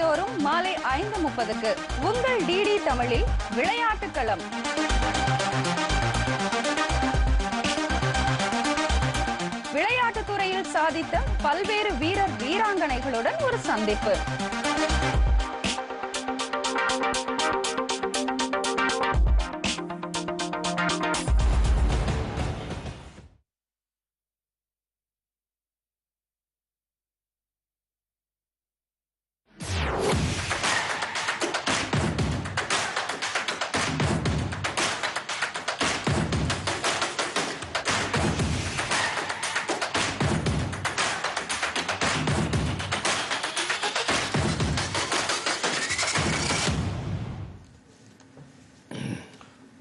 தோறும் மாலை ஐந்து முப்பதுக்கு உங்கள் டிடி தமிழில் விளையாட்டுக் களம். சாதித்த பல்வேறு வீரர் வீராங்கனைகளுடன் ஒரு சந்திப்பு.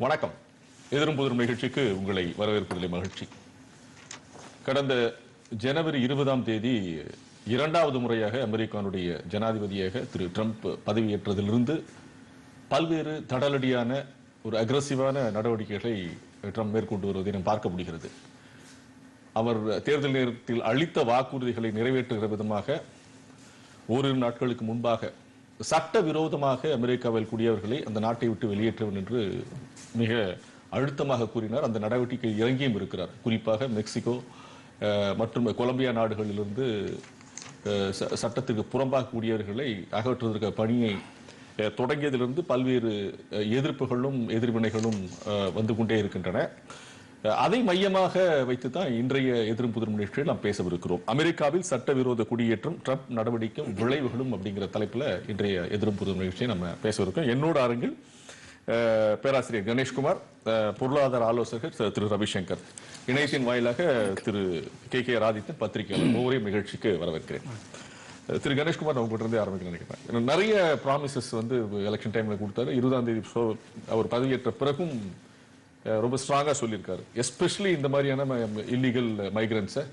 வணக்கம். எதிரும் புதிரும் நிகழ்ச்சிக்கு உங்களை வரவேற்பதிலே மகிழ்ச்சி. கடந்த ஜனவரி இருபதாம் தேதி இரண்டாவது முறையாக அமெரிக்கானுடைய ஜனாதிபதியாக திரு ட்ரம்ப் பதவியேற்றதிலிருந்து பல்வேறு தடலடியான ஒரு அக்ரசிவான நடவடிக்கைகளை ட்ரம்ப் மேற்கொண்டு வருவதை நாம் பார்க்க முடிகிறது. அவர் தேர்தல் நேரத்தில் அளித்த வாக்குறுதிகளை நிறைவேற்றுகிற விதமாக ஓரிரு நாட்களுக்கு முன்பாக சட்ட விரோதமாக அமெரிக்காவில் கூடியவர்களை அந்த நாட்டை விட்டு வெளியேற்றவன் என்று மிக அழுத்தமாக கூறினார். அந்த நடவடிக்கை இறங்கியும் இருக்கிறார். குறிப்பாக மெக்சிகோ மற்றும் கொலம்பியா நாடுகளிலிருந்து சட்டத்திற்கு ச- புறம்பாக கூடியவர்களை அகற்றுவதற்கு பணியை தொடங்கியதிலிருந்து பல்வேறு எதிர்ப்புகளும் எதிர்வினைகளும் வந்து கொண்டே இருக்கின்றன. அதை மையமாக வைத்து தான் இன்றைய எதிரும் புதிரும் நிகழ்ச்சியில் நாம் பேசவிருக்கிறோம். அமெரிக்காவில் சட்டவிரோத குடியேற்றம் ட்ரம்ப் நடவடிக்கையும் விளைவுகளும் அப்படிங்கிற தலைப்பில் இன்றைய எதிரும் புதிரும் நிகழ்ச்சியை நம்ம பேசவிருக்கோம் என்னோட அரங்கில் பேராசிரியர் கணேஷ்குமார் பொருளாதார ஆலோசகர் திரு- ரவிசங்கர். இணையத்தின் வாயிலாக திரு கே. கே. ராதித்தன் பத்திரிகையாளர். ஒவ்வொரு நிகழ்ச்சிக்கு வரவேற்கிறேன். திரு கணேஷ்குமார் நான் உங்கள்கிட்ட இருந்தே ஆரம்பிக்க நினைக்கிறேன். நிறைய ப்ராமிசஸ் வந்து எலெக்ஷன் டைமில் கொடுத்தாரு. இருபதாம் தேதி அவர் பதவியேற்ற பிறகும் ரொம்ப ஸ்ட்ராங்கா சொல்லியிருக்காரு. எஸ்பெஷலி இந்த மாதிரியான இல்லீகல் மைக்ரன்ஸை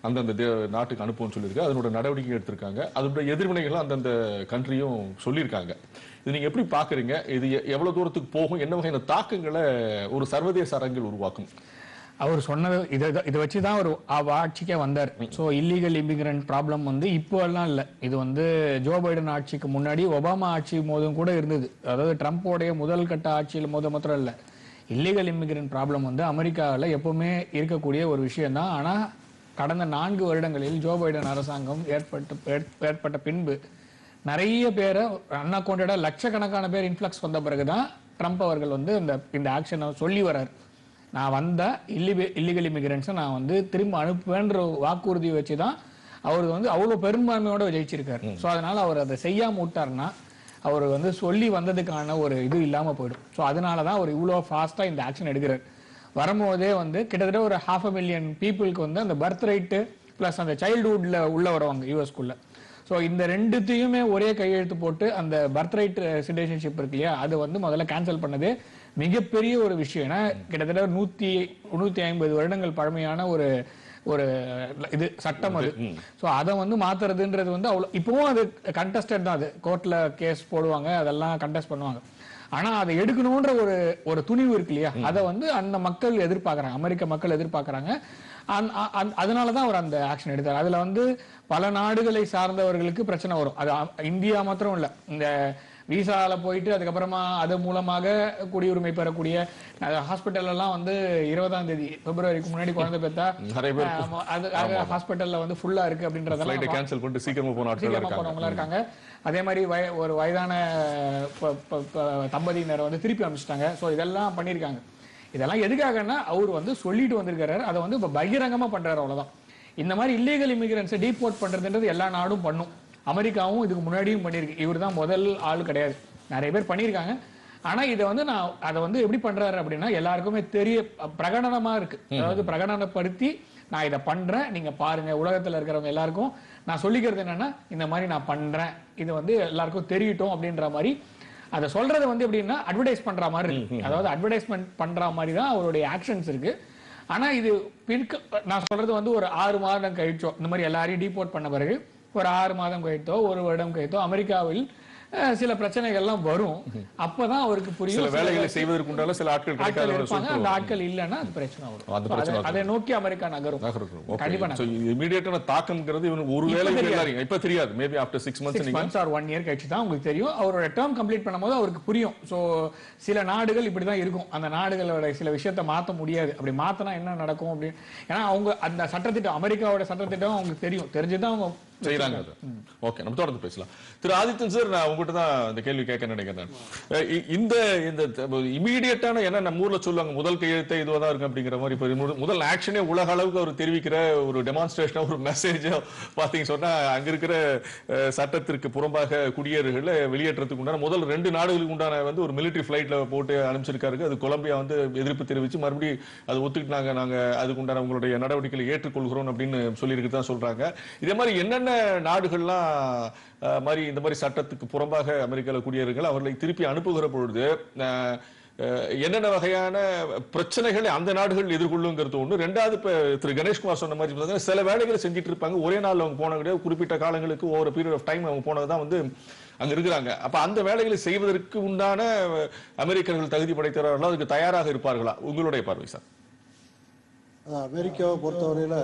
அந்தந்த தே- நாட்டுக்கு அனுப்புவோம்னு சொல்லியிருக்காரு. அதனோட நடவடிக்கை எடுத்திருக்காங்க. அதோட எதிர்வினைகளை அந்தந்த கண்ட்ரியும் சொல்லியிருக்காங்க. இது நீங்க எப்படி பாக்குறீங்க இது எ- எவ்வளவு தூரத்துக்கு போகும்? என்ன வகையான தாக்கங்களை ஒரு சர்வதேச அரங்கில் உருவாக்கும்? அவர் சொன்னது இதை இதை வச்சு தான் அவர் அவ ஆட்சிக்கே வந்தார். ஸோ இல்லீகல் இமிகிரண்ட் ப்ராப்ளம் வந்து இப்போ எல்லாம் இல்லை. இது வந்து ஜோ பைடன் ஆட்சிக்கு முன்னாடி ஒபாமா ஆட்சி மோதும் கூட இருந்தது. அதாவது ட்ரம்ப்போடைய முதல் கட்ட ஆட்சியில் மோத மாத்திரம் இல்லை. இல்லீகல் இமிகிரண்ட் ப்ராப்ளம் வந்து அமெரிக்காவில் எப்பவுமே இருக்கக்கூடிய ஒரு விஷயம் தான் ஆனால் கடந்த நான்கு வருடங்களில் ஜோ பைடன் அரசாங்கம் ஏற்பட்ட ஏற்- ஏற்பட்ட பின்பு நிறைய பேரை அன்அக்கௌண்டடா லட்சக்கணக்கான பேர் இன்ஃப்ளக்ஸ் வந்த பிறகுதான் ட்ரம்ப் அவர்கள் வந்து இந்த இந்த ஆக்ஷனை சொல்லி வர்றார். நான் வந்த இல்லி இல்லீகல் இமிகிரண்ட்ஸை நான் வந்து திரும்ப அனுப்புவேன்ற வாக்குறுதி வச்சு தான் அவர் வந்து அவ்வளோ பெரும்பான்மையோட ஜெயிச்சிருக்காரு. ஸோ அதனால அவர் அதை செய்யாம விட்டாருன்னா அவர் வந்து சொல்லி வந்ததுக்கான ஒரு இது இல்லாம போயிடும். ஸோ அதனால தான் அவர் இவ்வளோ ஃபாஸ்ட்டாக இந்த ஆக்ஷன் எடுக்கிறார். வரும்போதே வந்து கிட்டத்தட்ட ஒரு ஹாஃப் அ மில்லியன் பீப்புளுக்கு வந்து அந்த பர்த் ரைட்டு ப்ளஸ் அந்த சைல்டுஹுட்டில் உள்ள வருவாங்க யூஎஸ்குள்ள ஸோ இந்த ரெண்டுத்தையுமே ஒரே கையெழுத்து போட்டு அந்த பர்த் ரைட் சிட்டிசன்ஷிப் இருக்கு இல்லையா அது வந்து முதல்ல கேன்சல் பண்ணது மிகப்பெரிய ஒரு விஷயம். ஏன்னா கிட்டத்தட்ட நூற்றி நூற்றி ஐம்பது வருடங்கள் பழமையான ஒரு ஒரு இது சட்டம் அது. ஸோ அதை வந்து மாத்துறதுன்றது வந்து அவ்வளோ இப்பவும் அது கண்டஸ்டட் தான் அது. கோர்ட்ல கேஸ் போடுவாங்க அதெல்லாம் கண்டெஸ்ட் பண்ணுவாங்க. ஆனா அதை எடுக்கணும்ன்ற ஒரு ஒரு துணிவு இருக்கு இல்லையா? அதை வந்து அந்த மக்கள் எதிர்பார்க்கறாங்க அமெரிக்க மக்கள் எதிர்பார்க்கறாங்க. அதனாலதான் அவர் அந்த ஆக்ஷன் எடுத்தார். அதுல வந்து பல நாடுகளை சார்ந்தவர்களுக்கு பிரச்சனை வரும். அது இந்தியா மாத்திரம் இல்ல. இந்த விசால போயிட்டு அதுக்கப்புறமா அது மூலமாக குடியுரிமை பெறக்கூடிய ஹாஸ்பிட்டல் எல்லாம் வந்து இருபதாம் தேதி பிப்ரவரிக்கு முன்னாடி குழந்தை பெற்றா நிறைய பேர் அது ஹாஸ்பிட்டல்ல வந்து ஃபுல்லா இருக்கு ஃபிளைட்டை அப்படின்றதெல்லாம் கேன்சல் பண்ணிட்டு சீக்கிரமா போன சீக்கிரமா இருக்காங்க. போனவங்களா இருக்காங்க. அதே மாதிரி வய- ஒரு வயதான தம்பதியினரை வந்து திருப்பி அனுப்பிச்சிட்டாங்க ஸோ இதெல்லாம் பண்ணியிருக்காங்க. இதெல்லாம் எதுக்காகன்னா அவர் வந்து சொல்லிட்டு வந்திருக்காரு அதை வந்து இப்போ பகிரங்கமா பண்றாரு அவ்வளவுதான். இந்த மாதிரி இல்லீகல் இமிகிரன்ஸை டீபோர்ட் பண்றதுன்றது எல்லா நாடும் பண்ணும். அமெரிக்காவும் இதுக்கு முன்னாடியும் பண்ணியிருக்கு. இவர் தான் முதல் ஆள் கிடையாது. நிறைய பேர் பண்ணியிருக்காங்க. ஆனா இதை வந்து நான் அதை வந்து எப்படி பண்றாரு அப்படின்னா எல்லாருக்குமே தெரிய பிரகடனமா இருக்கு. அதாவது பிரகடனப்படுத்தி நான் இதை பண்றேன். நீங்க பாருங்க உலகத்துல இருக்கிறவங்க எல்லாருக்கும் நான் சொல்லிக்கிறது என்னன்னா இந்த மாதிரி நான் பண்றேன். இது வந்து எல்லாருக்கும் தெரியட்டும் அப்படின்ற மாதிரி. அதை சொல்றது வந்து எப்படின்னா அட்வர்டைஸ் பண்ற மாதிரி இருக்கு. அதாவது அட்வர்டைஸ்மெண்ட் பண்ற மாதிரி தான் அவருடைய ஆக்ஷன்ஸ் இருக்கு. ஆனா இது பிற்க நான் சொல்றது வந்து ஒரு ஆறு மாதம் கழிச்சோ இந்த மாதிரி எல்லாரையும் டீபோர்ட் பண்ண பிறகு ஒரு ஆறு மாதம் கழித்தோ ஒரு வருடம் கழித்தோ அமெரிக்காவில் சில பிரச்சனைகள்லாம் வரும். அப்பதான் அவருக்கு சில புரியும் வேலைகளை செய்வதற்குண்டான சில ஆட்கள் இருப்பாங்க. அந்த ஆட்கள் இல்லைன்னா அது பிரச்சனை வரும். அதை- நோக்கி அமெரிக்கா நகரும். கண்டிப்பா இமீடியட்டான தாக்கம்ங்கிறது இவனுக்கு ஒரு வேலை இப்ப தெரியாது. Maybe after six months months or one year கழிச்சு தான் உங்களுக்கு தெரியும். அவரோட டேர்ம் கம்ப்ளீட் பண்ணும்போது அவருக்கு புரியும். ஸோ சில நாடுகள் இப்படி தான் இருக்கும். அந்த நாடுகளோட சில விஷயத்தை மாற்ற முடியாது. அப்படி மாத்தினா என்ன நடக்கும் அப்படின்னு? ஏன்னா அவங்க அந்த சட்டத்திட்டம் அமெரிக்காவோட சட்டத்திட்டம் அவங்களுக்கு தெரியும். தெரிஞ்சுதான் அவங்க செய்யறாங்க அது. ஓகே நம்ம தொடர்ந்து பேசலாம். திரு ஆதித்தன் சார் நான் உங்ககிட்ட தான் இந்த கேள்வி கேட்க நினைக்கிறேன் இந்த இந்த இமீடியட்டான என்ன நம்ம ஊர்ல சொல்லுவாங்க முதல் கையெழுத்தை இதுவா தான் இருக்கு அப்படிங்கிற மாதிரி இப்போ முதல் ஆக்ஷனே உலக அளவுக்கு அவர் தெரிவிக்கிற ஒரு டெமான்ஸ்ட்ரேஷனா ஒரு மெசேஜ் பாத்தீங்க சொன்னா அங்க இருக்கிற சட்டத்திற்கு புறம்பாக குடியேறுகளை வெளியேற்றத்துக்கு உண்டான முதல் ரெண்டு நாடுகளுக்கு உண்டான வந்து ஒரு மிலிட்டரி ஃபிளைட்ல போட்டு அனுப்பிச்சிருக்காரு. அது கொலம்பியா வந்து எதிர்ப்பு தெரிவிச்சு மறுபடியும் அது ஒத்துக்கிட்டாங்க நாங்க அதுக்கு உண்டான உங்களுடைய நடவடிக்கைகளை ஏற்றுக்கொள்கிறோம் அப்படின்னு சொல்லியிருக்கு தான் சொல்றாங்க. இதே மாதிரி என்னென்ன நாடுகள்லாம் மாதிரி இந்த மாதிரி சட்டத்துக்கு புறம்பாக அமெரிக்காவில் குடியேறுகள் அவர்களை திருப்பி அனுப்புகிற பொழுது என்னென்ன வகையான பிரச்சனைகளை அந்த நாடுகள் எதிர்கொள்ளுங்கிறது ஒண்ணு. ரெண்டாவது இப்போ திரு கணேஷ்குமார் சொன்ன மாதிரி பார்த்தீங்கன்னா சில வேலைகளை செஞ்சுட்டு இருப்பாங்க ஒரே நாள் அவங்க போன கிடையாது. குறிப்பிட்ட காலங்களுக்கு ஒவ்வொரு பீரியட் ஆஃப் டைம் அவங்க போனதுதான் வந்து அங்க இருக்கிறாங்க. அப்ப அந்த வேலைகளை செய்வதற்கு உண்டான அமெரிக்கர்கள் தகுதி படைத்தவர்களா அதுக்கு தயாராக இருப்பார்களா? உங்களுடைய பார்வை சார். அமெரிக்காவை பொறுத்தவரையில்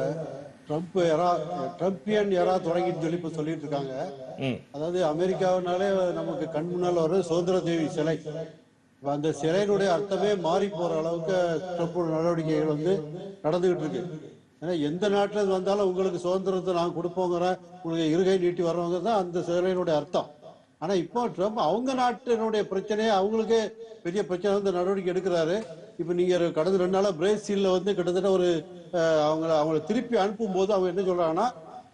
ட்ரம்ப் யாரா ட்ரம்பியன் யாரா தொடங்கிட்டு சொல்லி இப்ப சொல்லிட்டு இருக்காங்க அதாவது அமெரிக்காவினாலே நமக்கு கண் முன்னால் வர சுதந்திர தேவி சிலை. அந்த சிலையினுடைய அர்த்தமே மாறி போற அளவுக்கு ட்ரம்போட நடவடிக்கைகள் வந்து நடந்துகிட்டு இருக்கு ஏன்னா எந்த நாட்டுல வந்தாலும் உங்களுக்கு சுதந்திரத்தை நான் கொடுப்போங்கிற உங்களுக்கு இருகை நீட்டி வர்றவங்க தான் அந்த சிலையினுடைய அர்த்தம். ஆனா இப்போ ட்ரம்ப் அவங்க நாட்டினுடைய பிரச்சனையை அவங்களுக்கே பெரிய பிரச்சனை வந்து நடவடிக்கை எடுக்கிறாரு. இப்ப நீங்க ஒரு கடந்த ரெண்டு நாளா பிரேசில்ல வந்து கிட்டத்தட்ட ஒரு அவங்கள அவங்கள திருப்பி அனுப்பும் போது அவங்க என்ன சொல்றாங்கன்னா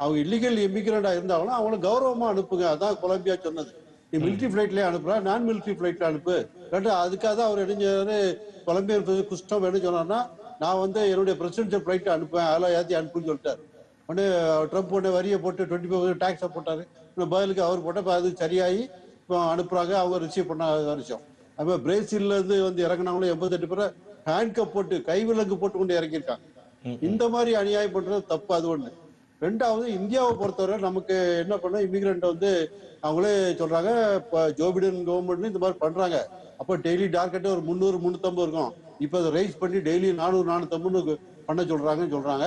அவங்க இல்லீகல் இமிகிரண்டா இருந்தாங்கன்னா அவங்கள கௌரவமா அனுப்புங்க. அதான் கொலம்பியா சொன்னது. நீ மிலிட்ரி ஃபிளைட்லயே அனுப்புறா நான் மிலிட்ரி ஃபிளைட்ல அனுப்பு. ரெண்டு அதுக்காக தான் அவர் இணைஞ்சாரு கொலம்பியா குஷ்டம் என்ன சொன்னார்னா நான் வந்து என்னுடைய பிரசிடென்ஷியல் ஃபிளைட் அனுப்புவேன் அதெல்லாம் ஏற்றி அனுப்புன்னு சொல்லிட்டாரு. உடனே ட்ரம்ப் உடனே வரியை போட்டு டுவெண்ட்டி ஃபைவ் டேக்ஸை போட்டாரு. இன்னும் பதிலுக்கு அவர் போட்ட அது சரியாகி இப்போ அனுப்புறாங்க அவங்க ரிசீவ் பண்ண வருஷம் அப்போ பிரேசில்ல இருந்து வந்து இறங்கினவங்களும் எண்பத்தெட்டு பேரை ஹேண்ட் கப் போட்டு கைவிலங்கு போட்டு கொண்டு இறங்கியிருக்காங்க இந்த மாதிரி அநியாயம் பண்றது தப்பு அது ஒண்ணு. ரெண்டாவது இந்தியாவை பொறுத்தவரை நமக்கு என்ன பண்ண இமிகிரண்ட் வந்து அவங்களே சொல்றாங்க இப்போ ஜோ பிடன் கவர்மெண்ட் இந்த மாதிரி பண்றாங்க. அப்போ டெய்லி டார்கெட் ஒரு முந்நூறு முந்நூத்தம்பது இருக்கும். இப்போ அதை ரைஸ் பண்ணி டெய்லி நானூறு நானூத்தம்பது பண்ண சொல்றாங்கன்னு சொல்றாங்க.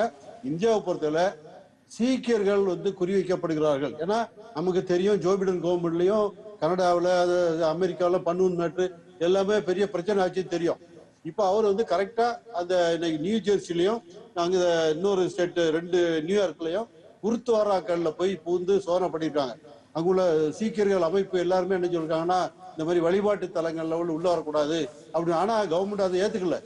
இந்தியாவை பொறுத்தவரை சீக்கியர்கள் வந்து குறிவைக்கப்படுகிறார்கள். ஏன்னா நமக்கு தெரியும் ஜோ பிடன் கவர்மெண்ட்லயும் கனடாவில் அது அமெரிக்காவில் பன்னூன் மேட்ரு எல்லாமே பெரிய பிரச்சனை ஆச்சுன்னு தெரியும். இப்போ அவர் வந்து கரெக்டாக அந்த இன்னைக்கு நியூ ஜெர்சிலையும் நாங்கள் இன்னொரு ஸ்டேட்டு ரெண்டு நியூயார்க்லையும் குருத்வாராக்களில் போய் பூந்து சோதனை பண்ணிருக்காங்க. அங்குள்ள சீக்கியர்கள் அமைப்பு எல்லாருமே என்ன சொல்லிருக்காங்கன்னா இந்த மாதிரி வழிபாட்டு தலங்கள்ல உள்ள உள்ள வரக்கூடாது. அப்படின்னு ஆனால் கவர்மெண்ட் அதை ஏற்றுக்கல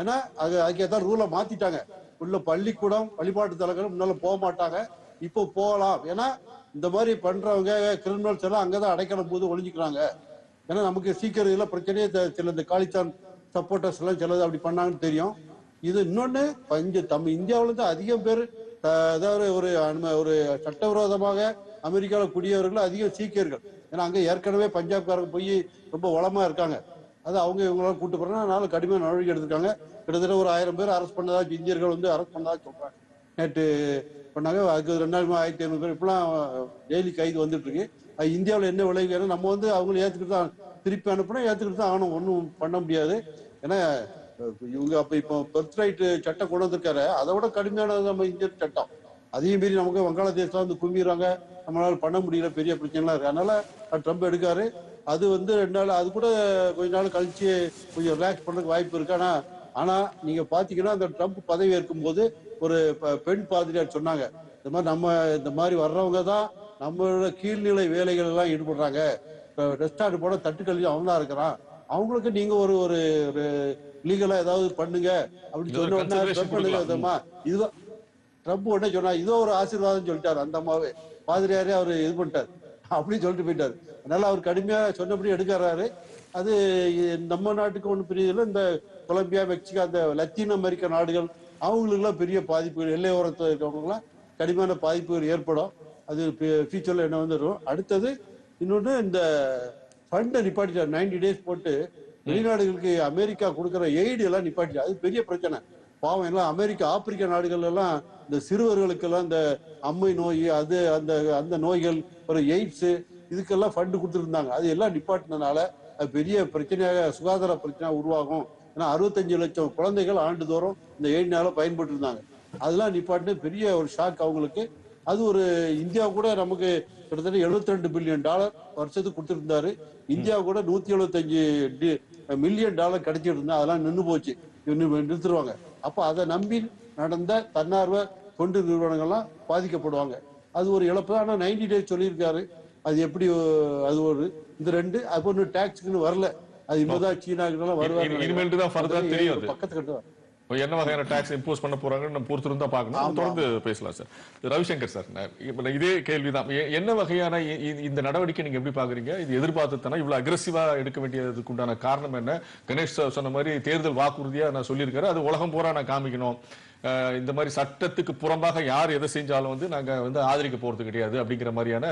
ஏன்னா அது அதுக்கேற்ற ரூலை மாற்றிட்டாங்க உள்ள பள்ளிக்கூடம் வழிபாட்டு தலங்கள் முன்னால போக மாட்டாங்க. இப்போ போகலாம். ஏன்னா இந்த மாதிரி பண்றவங்க கிரிமினல்ஸ் எல்லாம் அங்கதான் அடைக்கலம் போது ஒழிஞ்சுக்கிறாங்க. ஏன்னா நமக்கு சீக்கிரம் இதெல்லாம் பிரச்சனையே சில இந்த காலிஸ்தான் சப்போர்ட்டர்ஸ் எல்லாம் சிலது அப்படி பண்ணாங்கன்னு தெரியும். இது இன்னொன்னு பஞ்சு தம் இந்தியாவில இருந்து அதிகம் பேர் அதாவது ஒரு அனும- ஒரு சட்டவிரோதமாக அமெரிக்காவில் குடியவர்கள் அதிகம் சீக்கியர்கள். ஏன்னா அங்கே ஏற்கனவே பஞ்சாப்காரங்க போய் ரொம்ப வளமா இருக்காங்க. அது அவங்க இவங்களாம் கூட்டு போகிறாங்க அதனால கடுமையான நடவடிக்கை எடுத்திருக்காங்க. கிட்டத்தட்ட ஒரு ஆயிரம் பேர் அரெஸ்ட் பண்ணதா இந்தியர்கள் வந்து அரெஸ்ட் பண்ணதா சொல்றாங்க. நேற்று பண்ணாங்க அதுக்கு ரெண்டு நாள் ஆயிரத்தி ஐநூறு பேர். இப்பெல்லாம் டெய்லி கைது வந்துட்டு இருக்கு அது இந்தியாவில் என்ன விளைவு நம்ம வந்து அவங்களை ஏற்றுக்கிட்டு தான் திருப்பி அனுப்பினா ஏற்றுக்கிட்டு தான் ஆகணும். ஒன்றும் பண்ண முடியாது. ஏன்னா இவங்க அப்போ இப்போ பர்த் ரைட்டு சட்டம் கொண்டு வந்திருக்காரு. அதை விட கடுமையானது நம்ம இந்திய சட்டம். அதையும் மீறி நமக்கு வங்காளதேசம் வந்து கும்பிடுறாங்க நம்மளால பண்ண முடியல பெரிய பிரச்சனைலாம் இருக்கு. அதனால ட்ரம்ப் எடுக்காரு. அது வந்து ரெண்டு நாள் அது கூட கொஞ்ச நாள் கழிச்சு கொஞ்சம் ரிலாக்ஸ் பண்ணுறதுக்கு வாய்ப்பு இருக்கு. ஆனால் ஆனால் நீங்கள் பார்த்தீங்கன்னா அந்த ட்ரம்ப் பதவி ஏற்கும்போது ஒரு பெண் பாதிரியார் சொன்னாங்க. இந்த மாதிரி நம்ம இந்த மாதிரி வர்றவங்க தான் நம்மளோட கீழ்நிலை வேலைகள் எல்லாம் ஈடுபடுறாங்க ரெஸ்டாரண்ட் போட தட்டுக்கல்வி அவன் தான் இருக்கிறான். அவங்களுக்கு நீங்க ஒரு ஒரு லீகலா ஏதாவது பண்ணுங்க அப்படின்னு சொன்ன? இதுதான் ட்ரம்ப் உடனே சொன்னா இதோ ஒரு ஆசீர்வாதம் சொல்லிட்டாரு அந்த அம்மாவே. பாதிரியாரே அவர் இது பண்ணிட்டாரு. அப்படின்னு சொல்லிட்டு போயிட்டாரு. அதனால அவர் கடுமையா சொன்னபடி எடுக்கிறாரு. அது நம்ம நாட்டுக்கு ஒண்ணு பெரிய இல்லை இந்த கொலம்பியா மெக்சிகோ அந்த லத்தீன் அமெரிக்க நாடுகள் அவங்களுக்குலாம் பெரிய பாதிப்புகள் எல்லையோரத்தில் இருக்கவங்களுக்குலாம் கடுமையான பாதிப்புகள் ஏற்படும். அது ஃபியூச்சரில் என்ன வந்துடும் அடுத்தது இன்னொன்று இந்த ஃபண்டை நிப்பாட்டிட்டார் 90 டேஸ் போட்டு வெளிநாடுகளுக்கு அமெரிக்கா கொடுக்குற எய்டு எல்லாம் நிப்பாட்டிட்டார் அது பெரிய பிரச்சனை. பாவம் எல்லாம் அமெரிக்கா ஆப்பிரிக்க நாடுகள் எல்லாம் இந்த சிறுவர்களுக்கெல்லாம் இந்த அம்மை நோய் அது அந்த அந்த நோய்கள் ஒரு எய்ட்ஸு இதுக்கெல்லாம் ஃபண்டு கொடுத்துருந்தாங்க. அது எல்லாம் நிப்பாட்டினதுனால அது பெரிய பிரச்சனையாக சுகாதார பிரச்சனையாக உருவாகும். ஏன்னா அறுபத்தஞ்சு லட்சம் குழந்தைகள் ஆண்டுதோறும் இந்த எய்ட்னால பயன்பட்டு இருந்தாங்க அதெல்லாம் நிப்பாட்டின பெரிய ஒரு ஷாக் அவங்களுக்கு. அது ஒரு இந்தியா கூட நமக்கு கிட்டத்தட்ட 72 ரெண்டு பில்லியன் டாலர் வருஷத்துக்கு கொடுத்துருந்தாரு. இந்தியா கூட நூத்தி எழுபத்தஞ்சு மில்லியன் டாலர் கிடைச்சிட்டு இருந்தா அதெல்லாம் நின்னு போச்சு. நிறுத்துருவாங்க. அப்ப அதை நம்பி நடந்த தன்னார்வ தொண்டு நிறுவனங்கள்லாம் பாதிக்கப்படுவாங்க. அது ஒரு இழப்பு. தான் ஆனா நைன்டி டேஸ் சொல்லியிருக்காரு. அது எப்படி அது ஒரு இந்த ரெண்டு. அது ஒன்றும் டேக்ஸ்க்குன்னு வரல. அது இப்பதான் சீனாக்குலாம் வருவாங்க இனிமேல்ட்டு தான் further தெரியும் என்ன வகையான டாக்ஸ் இம்போஸ் பண்ண போறாங்கன்னு நம்ம பொறுத்திருந்து தான் பார்க்கணும் தொடர்ந்து பேசலாம் சார். ரவிசங்கர் சார். இதே கேள்விதான். என்ன வகையான இந்த நடவடிக்கை நீங்க எப்படி பாக்குறீங்க? இது எதிர்பார்த்து தானே இவ்வளவு அக்ரெசிவா எடுக்க வேண்டியதுக்கு உண்டான காரணம் என்ன? கணேஷ் சார் சொன்ன மாதிரி தேர்தல் வாக்குறுதியா நான் சொல்லியிருக்காரு. அது உலகம் பூரா நான் காமிக்கணும். இந்த மாதிரி சட்டத்துக்கு புறம்பாக யார் எதை செஞ்சாலும் வந்து நாங்க வந்து ஆதரிக்க போறது கிடையாது அப்படிங்கிற மாதிரியான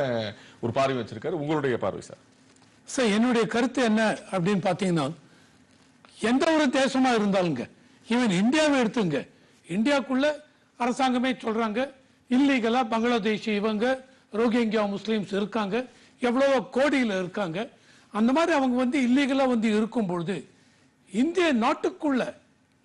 ஒரு பார்வை வச்சிருக்காரு. உங்களுடைய பார்வை சார். சார் என்னுடைய கருத்து என்ன அப்படின்னு பார்த்தீங்கன்னா எந்த ஒரு தேசமா இருந்தாலுங்க ஈவன் இந்தியாவை எடுத்துங்க இந்தியாவுக்குள்ள அரசாங்கமே சொல்றாங்க இல்லீகலா பங்களாதேஷ் இவங்க ரோஹிங்கியா முஸ்லீம்ஸ் இருக்காங்க எவ்வளவோ கோடியில் இருக்காங்க. அந்த மாதிரி அவங்க வந்து இல்லீகலா வந்து இருக்கும் பொழுது இந்திய நாட்டுக்குள்ள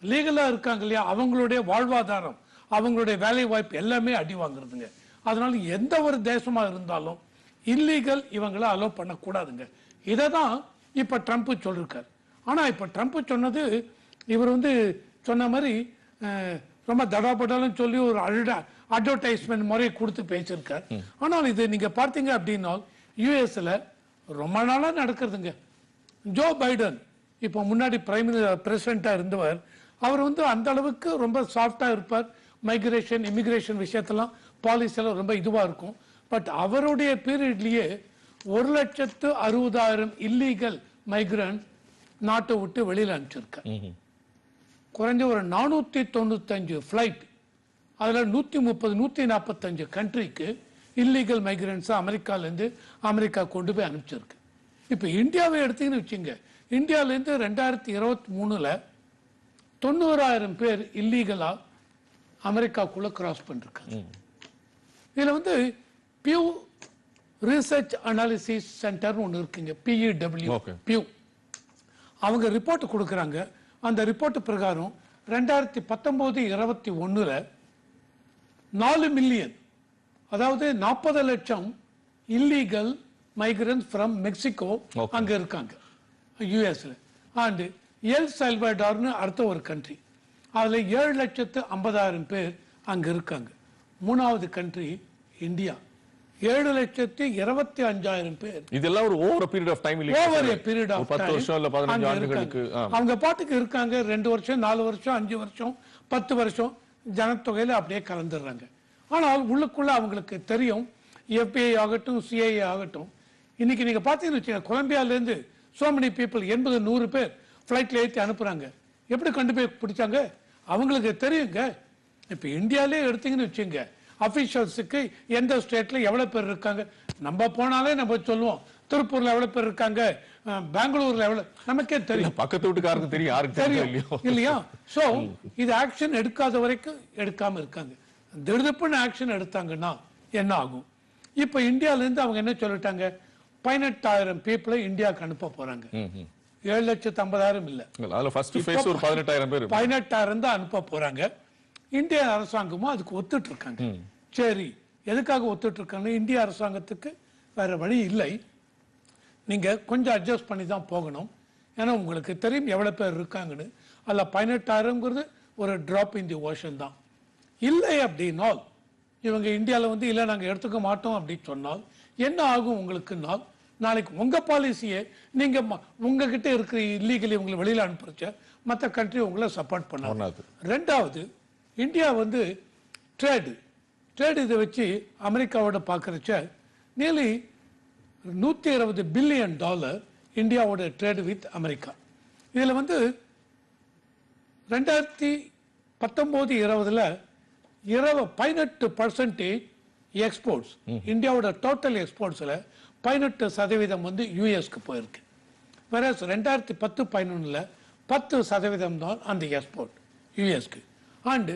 லீகலா இருக்காங்க இல்லையா அவங்களுடைய வாழ்வாதாரம் அவங்களுடைய வேலை வாய்ப்பு எல்லாமே அடி வாங்குறதுங்க. அதனால எந்த ஒரு தேசமா இருந்தாலும் இல்லீகல் இவங்கள அலோவ் பண்ணக்கூடாதுங்க. இதை தான் இப்ப ட்ரம்ப் சொல்லிருக்காரு. ஆனா இப்ப ட்ரம்ப் சொன்னது இவர் வந்து சொன்ன மாதிரி ரொம்ப தடாபடாலும் சொல்லி ஒரு அழுட அட்வர்டைஸ்மெண்ட் முறையை கொடுத்து பேசியிருக்கார். ஆனால் இது நீங்க பார்த்தீங்க அப்படின்னா யூஎஸ்ல ரொம்ப நாளா நடக்கிறதுங்க. ஜோ பைடன் இப்போ முன்னாடி பிரைம் பிரசிடென்ட்டா இருந்தவர். அவர் வந்து அந்த அளவுக்கு ரொம்ப சாஃப்டா இருப்பார். மைக்ரேஷன் இமிகிரேஷன் விஷயத்தெல்லாம் பாலிசி எல்லாம் ரொம்ப இதுவா இருக்கும். பட் அவருடைய பீரியட்லயே ஒரு லட்சத்து அறுபதாயிரம் இல்லீகல் மைக்ரண்ட் நாட்டை விட்டு வெளியில அனுப்பிச்சிருக்கார் குறைஞ்ச ஒரு நானூத்தி தொண்ணூத்தஞ்சு ஃபிளைட் அதுல நூத்தி முப்பது நூத்தி நாற்பத்தஞ்சு கண்ட்ரிக்கு இல்லீகல் மைக்ரன்ஸ் அமெரிக்கால இருந்து அமெரிக்கா கொண்டு போய் அனுப்பிச்சிருக்கு. இப்ப இந்தியாவை எடுத்தீங்கன்னு வச்சுங்க இந்தியால இருந்து ரெண்டாயிரத்தி இருபத்தி மூணுல தொண்ணூறாயிரம் பேர் இல்லீகலா அமெரிக்காக்குள்ள கிராஸ் பண்ணிருக்காங்க. இதுல வந்து பியூ ரிசர்ச் அனாலிசிஸ் சென்டர் ஒன்று இருக்குங்க. பிஇடபிள்யூ. பியூ அவங்க ரிப்போர்ட் கொடுக்குறாங்க. அந்த ரிப்போர்ட் பிரகாரம் ரெண்டாயிரத்தி பத்தொன்பது இருபத்தி ஒண்ணுல நாலு மில்லியன் அதாவது நாற்பது லட்சம் இல்லீகல் மைக்ரன்ஸ் ஃப்ரம் மெக்சிகோ. அங்க இருக்காங்க. யூஎஸ்ல அண்ட் எல் சல்வடார்னு அடுத்த ஒரு கண்ட்ரி அதுல ஏழு லட்சத்து ஐம்பதாயிரம் பேர் அங்க இருக்காங்க. மூணாவது கண்ட்ரி இந்தியா ஏழு லட்சத்து இருபத்தி அஞ்சாயிரம் பேர். இதெல்லாம் ஒரு over period of time over a period of பத்து வருஷம் இல்ல பதினஞ்சு ஆண்டுகளுக்கு. அவங்க பாட்டுக்கு இருக்காங்க. ரெண்டு வருஷம் நாலு வருஷம் அஞ்சு வருஷம் பத்து வருஷம். ஜனத்தொகையில அப்படியே கலந்துடுறாங்க. ஆனால் உள்ளுக்குள்ள அவங்களுக்கு தெரியும். எஃபிஐ ஆகட்டும் சிஐஏ ஆகட்டும். இன்னைக்கு நீங்க பாத்தீங்கன்னு வச்சுங்க கொலம்பியால இருந்து சோ மெனி பீப்புள் எண்பது நூறு பேர் ஃபிளைட்ல ஏற்றி அனுப்புறாங்க. எப்படி கொண்டு போய் பிடிச்சாங்க? அவங்களுக்கு தெரியுங்க. இப்ப இந்தியாலே எடுத்தீங்கன்னு வச்சுங்க அபிஷியல்ஸுக்கு எந்த ஸ்டேட்ல எவ்வளவு பேர் இருக்காங்க? நம்ம போனாலே நம்ம சொல்லுவோம். திருப்பூர்ல எவ்வளவு பேர் இருக்காங்க? பெங்களூர்ல எவ்வளவு நமக்கே தெரியும். பக்கத்து வீட்டுக்காரருக்கு தெரியும் யாருக்கு தெரியும் இல்லையோ. சோ இது ஆக்ஷன் எடுக்காத வரைக்கும் எடுக்காம இருக்காங்க. திடுதுப்புன்னு ஆக்ஷன் எடுத்தாங்கன்னா என்ன ஆகும்? இப்ப இந்தியால இருந்து அவங்க என்ன சொல்லிட்டாங்க? பதினெட்டாயிரம் பீப்புளை இந்தியாவுக்கு அனுப்ப போறாங்க. ஏழு லட்சத்து ஐம்பதாயிரம் இல்ல. பதினெட்டாயிரம் பேர் பதினெட்டாயிரம் தான் அனுப்ப போறாங்க. இந்திய அரசாங்கமும் அதுக்கு ஒத்துட்டு இருக்காங்க. சரி எதுக்காக ஒத்துட்டு இருக்காங்க இந்திய அரசாங்கத்துக்கு வேற வழி இல்லை. நீங்க கொஞ்சம் அட்ஜஸ்ட் பண்ணி தான் போகணும். ஏன்னா உங்களுக்கு தெரியும் எவ்வளவு பேர் இருக்காங்கன்னு. அதுல பதினெட்டாயிரம்ங்கிறது ஒரு டிராப் இன் தி ஓஷன் தான். இல்லை அப்படின்னால் இவங்க இந்தியால வந்து இல்லை நாங்க எடுத்துக்க மாட்டோம் அப்படின்னு சொன்னால் என்ன ஆகும் உங்களுக்குன்னால் நாளைக்கு உங்க பாலிசியை நீங்க ம- உங்ககிட்ட இருக்கிற இல்லீகலி உங்களை வெளியில அனுப்புறச்ச மற்ற கண்ட்ரி உங்களை சப்போர்ட் பண்ணாது. ரெண்டாவது இந்தியா வந்து ட்ரேடு ட்ரேடு இதை வச்சு அமெரிக்காவோட பார்க்கறச்ச நியர்லி நூத்தி இருபது பில்லியன் டாலர் இந்தியாவோட ட்ரேடு வித் அமெரிக்கா. இதுல வந்து ரெண்டாயிரத்தி பத்தொன்பது இருபதுல இருபது பதினெட்டு பர்சன்டேஜ் எக்ஸ்போர்ட்ஸ் இந்தியாவோட டோட்டல் எக்ஸ்போர்ட்ஸ்ல பதினெட்டு சதவீதம் வந்து யூஎஸ்க்கு போயிருக்கு. வேற ரெண்டாயிரத்தி பத்து பதினொன்னுல பத்து சதவீதம் தான் அந்த எக்ஸ்போர்ட் யூஎஸ்க்கு அண்டு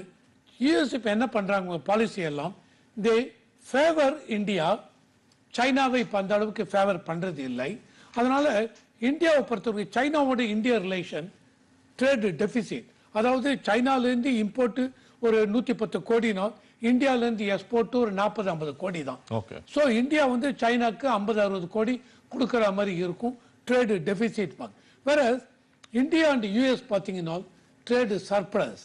யூஎஸ் இப்போ என்ன பண்றாங்க பாலிசி எல்லாம்? தே ஃபேவர் இந்தியா சைனாவை இப்ப அந்த அளவுக்கு ஃபேவர் பண்றது இல்லை. அதனால இந்தியாவை பொறுத்தவரைக்கும் சைனாவோட இந்தியா ரிலேஷன் ட்ரேட் டெபிசிட் அதாவது சைனால இருந்து இம்போர்ட் ஒரு நூத்தி பத்து கோடினா இந்தியால இருந்து எக்ஸ்போர்ட் ஒரு நாற்பது ஐம்பது கோடி தான் ஓகே சோ இந்தியா வந்து சைனாக்கு ஐம்பது அறுபது கோடி கொடுக்கிற மாதிரி இருக்கும் ட்ரேடு டெபிசிட் வேற இந்தியா அண்ட் யூஎஸ் பார்த்தீங்கன்னா ட்ரேடு சர்ப்ளஸ்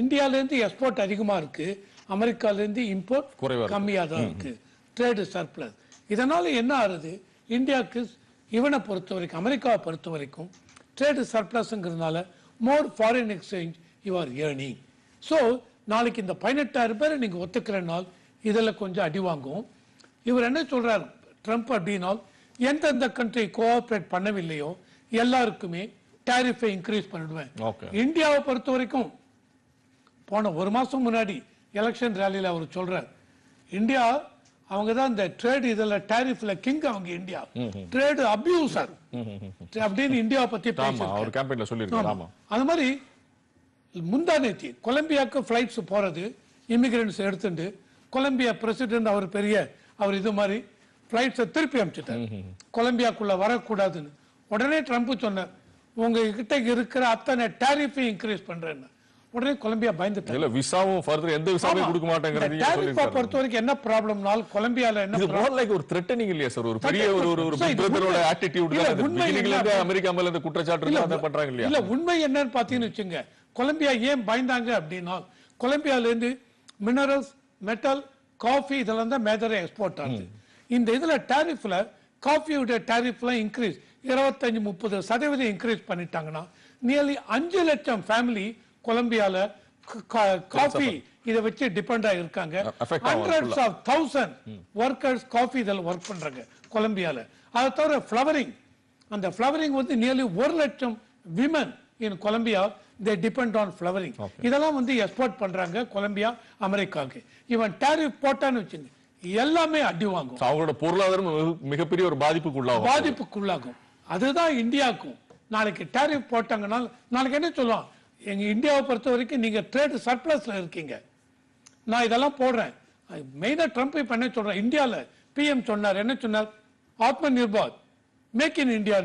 இந்தியாவிலேருந்து எக்ஸ்போர்ட் அதிகமா இருக்கு. அமெரிக்காலேருந்து இம்போர்ட் குறைவா இருக்கு. கம்மியா தான் இருக்கு. ட்ரேடு சர்ப்ளஸ் இதனால என்ன ஆகுது? இந்தியாவுக்கு இவனை பொறுத்த வரைக்கும் அமெரிக்காவை பொறுத்த வரைக்கும் trade சர்ப்ளஸ்ங்கிறதுனால more foreign exchange you are earning so நாளைக்கு இந்த பதினெட்டாயிரம் பேரை நீங்க ஒத்துக்கிறனால் இதில் கொஞ்சம் அடி வாங்கும். இவர் என்ன சொல்றார்? ட்ரம்ப் அப்படின்னால் எந்தெந்த கண்ட்ரி கோஆபரேட் பண்ணவில்லையோ எல்லாருக்குமே டாரிஃபை இன்க்ரீஸ் பண்ணிடுவேன். இந்தியாவை பொறுத்த வரைக்கும் போன ஒரு மாசம் முன்னாடி எலெக்ஷன் ரேலியில அவர் சொல்றார் இந்தியா அவங்க தான் இந்த ட்ரேட் இதுல டாரிஃப்ல கிங் அவங்க இந்தியா. ட்ரேடு அபியூசர் அப்படின்னு இந்தியாவை ஆமா அது மாதிரி முந்தா நேத்தி கொலம்பியாக்கு ஃபிளைட்ஸ் போறது இமிகிரண்ட்ஸ் எடுத்துட்டு கொலம்பியா பிரசிடென்ட் அவர் பெரிய அவர் இது மாதிரி ஃபிளைட்ஸை திருப்பி அனுப்பிச்சிட்டார் கொலம்பியாக்குள்ள வரக்கூடாதுன்னு. உடனே ட்ரம்ப் சொன்னார் உங்க கிட்ட இருக்கிற அத்தனை டாரிஃபை இன்க்ரீஸ் பண்றேன்னு. உடனே கொலம்பியா பயந்துட்டார் இல்ல விசாவும் ஃபர்தர் எந்த விசாவே. கொடுக்க மாட்டேங்கிறது சொல்லியிருக்காரு. பொறுத்த வரைக்கும் என்ன ப்ராப்ளம்னால் கொலம்பியால என்ன இது மோர் லைக் ஒரு த்ரெட்டனிங் இல்லையா சார் ஒரு பெரிய ஒரு ஒரு உண்மை- ஆட்டிடியூட் இல்ல, உண்மை அப்படி- அமெரிக்கா மேல இந்த குற்றச்சாட்டு இல்ல, அதை பண்றாங்க இல்லையா? இல்ல உண்மை என்னன்னு பாத்தீங்கன்னு வச்சுங்க கொலம்பியா ஏன் பயந்தாங்க அப்படின்னா கொலம்பியால இருந்து மினரல்ஸ் மெட்டல் காஃபி இதெல்லாம் தான் மேஜரா எக்ஸ்போர்ட் ஆகுது. இந்த இதுல டாரிஃப்ல காஃபியோட டாரிஃப்லாம் இன்க்ரீஸ் இருபத்தஞ்சு முப்பது சதவீதம் இன்க்ரீஸ் பண்ணிட்டாங்கன்னா நியர்லி அஞ்சு லட்சம் ஃபேமிலி கொலம்பியால காஃபி இதை வச்சு டிபெண்ட் இருக்காங்க hundreds of thousand workers coffee இதில் ஒர்க் பண்றாங்க கொலம்பியால. அதை தவிர ஃப்ளவரிங் அந்த ஃப்ளவரிங் வந்து நியர்லி ஒரு லட்சம் women in Colombia they depend on flowering இதெல்லாம் வந்து எக்ஸ்போர்ட் பண்றாங்க கொலம்பியா அமெரிக்காவுக்கு. இவன் டேரிஃப் போட்டான்னு வச்சுங்க எல்லாமே அடி வாங்கும். அவங்களோட பொருளாதாரம் மிக- மிகப்பெரிய ஒரு பாதிப்புக்குள்ளாகும். பாதிப்புக்குள்ளாகும். அதுதான் இந்தியாவுக்கும். நாளைக்கு டேரிஃப் போட்டாங்கன்னா நாளைக்கு என்ன சொல்லுவான்? எங்க இந்தியாவை பொறுத்த வரைக்கும் நீங்க ட்ரேட் சர்ப்ளஸ்ல இருக்கீங்க. நான் இதெல்லாம் போடுறேன். மெயினா ட்ரம்ப் இப்ப என்ன சொல்றேன். இந்தியால பிஎம் சொன்னார். என்ன சொன்னார்? Atma Nirbhar make in India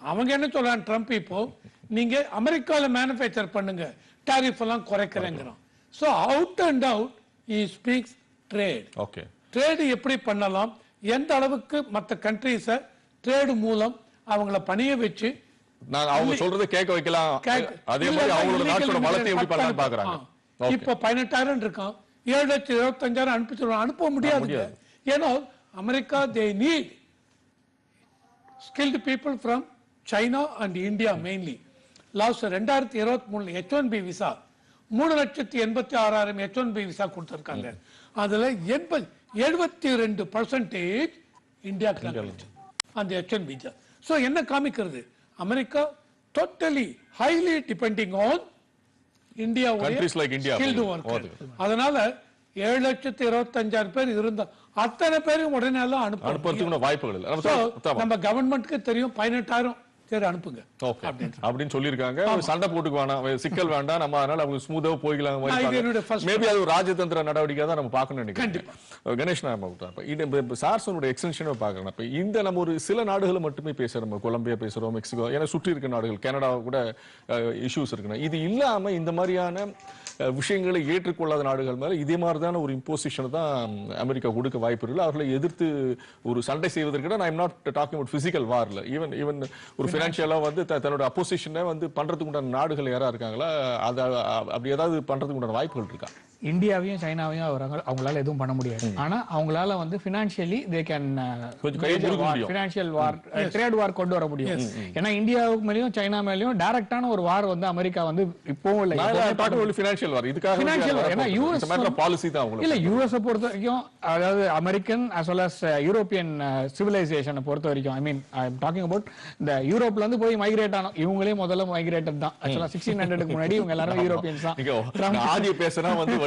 அவங்க என்ன சொல்றான் ட்ரம்ப் இப்போ நீங்க அமெரிக்கால மேனுஃபேக்சர் பண்ணுங்க. டாரிஃப் எல்லாம் குறைக்கிறேங்கிறான். So out and out he speaks trade okay trade எப்படி பண்ணலாம்? எந்த அளவுக்கு மற்ற கண்ட்ரீஸ ட்ரேடு மூலம் அவங்கள பணிய வச்சு நான் அவங்க சொல்றதை கேட்க வைக்கலாம். அதே மாதிரி அவங்களோட நாட்டோட பலத்தை எப்படி பண்ணலாம் பாக்குறாங்க. இப்போ பதினெட்டாயிரம் இருக்கான். ஏழு லட்சம் இருபத்தஞ்சாயிரம் அனுப்பிச்சிருவாங்க அனுப்ப முடியாது. ஏன்னா America they need skilled people from China and India mainly. Last ரெண்டாயிரத்தி இருபத்தி மூணுல எச் ஒன் பி விசா மூணு லட்சத்தி எண்பத்தி ஆறாயிரம் எச் ஒன் பி விசா கொடுத்திருக்காங்க. அதுல எண்பது எழுபத்தி ரெண்டு பர்சன்டேஜ் இந்தியாவுக்கு. அந்த எச் ஒன் விசா ஸோ என்ன காமிக்கிறது? America totally highly depending on India Countries like India போகுது. ஒர்க்கர் அதனால ஏழு லட்சத்தி இருபத்தஞ்சாயிரம் பேர் இருந்தா அத்தனை பேரும் உடனே எல்லாம் அனுப்ப அனுப்புறதுக்கு வாய்ப்புகள் நம்ம கவர்மெண்ட்க்கு தெரியும் பதினெட்டாயிரம் சரி அனுப்புங்க. அப்படின்னு சொல்லியிருக்காங்க. சண்டை போட்டுக்கு வேணாம். சிக்கல் வேண்டாம். நம்ம அதனால அவங்க ஸ்மூதா போய்க்கலாம் மேபி அது ஒரு ராஜதந்திர நடவடிக்கை தான் நம்ம பார்க்கணும் நினைக்கிறேன். கணேஷ் நான் இப்ப இது இப்ப சார்சனோட எக்ஸ்டென்ஷனை பார்க்கலாம் இப்ப இந்த நம்ம ஒரு சில நாடுகளை மட்டுமே நம்ம கொலம்பியா பேசுறோம் மெக்சிகோ ஏன்னா சுற்றி இருக்க நாடுகள் கனடா கூட இஷ்யூஸ் இருக்குன்னா இது இல்லாம இந்த மாதிரியான விஷயங்களை ஏற்றுக்கொள்ளாத நாடுகள் மேல இதே மாதிரிதான ஒரு இம்போசிஷன் தான் அமெரிக்கா கொடுக்க வாய்ப்பு இருக்கு. அவர்களை எதிர்த்து ஒரு சண்டை செய்வதற்கு நான் I'm not talking about physical வார்ல even even ஒரு பினான்சியலா வந்து த- தன்னோட அப்போசிஷனை வந்து பண்றதுக்கு உண்டான நாடுகள் யாரா இருக்காங்களா? அது அப்படி ஏதாவது பண்றதுக்கு உண்டான வாய்ப்புகள் இருக்கா? இந்தியாவையும் சைனாவையும் அவராங்க- அவங்களால எதுவும் பண்ண முடியாது. ஆனா அவங்களால வந்து financially they can. Financial war trade war கொண்டு வர முடியும். ஏன்னா இந்தியாவுக்கு மேலயும் சைனா மேலயும் டைரக்டான ஒரு வார் வந்து அமெரிக்கா வந்து இப்பவும் இல்லை. பினான்சியல் வார் இதுக்காக. ஏன்னா US பாலிசி தான் இல்ல யூஎஸ் பொறுத்த வரைக்கும் அதாவது American as well as European சிவிலைசேஷனை பொறுத்த வரைக்கும் I mean I am talking about இந்த யூரோப் யூரோப்ல இருந்து போய் மைக்ரேட் ஆனோம். இவங்களே முதல்ல மைக்ரேட்டட் தான். ஆக்சுவலா சிக்ஸ்டீன் ஹண்ட்ரடுக்கு முன்னாடி இவங்க எல்லாரும் யூரோப்பியன்ஸ் தான். ஆதிய பேசினா வந்து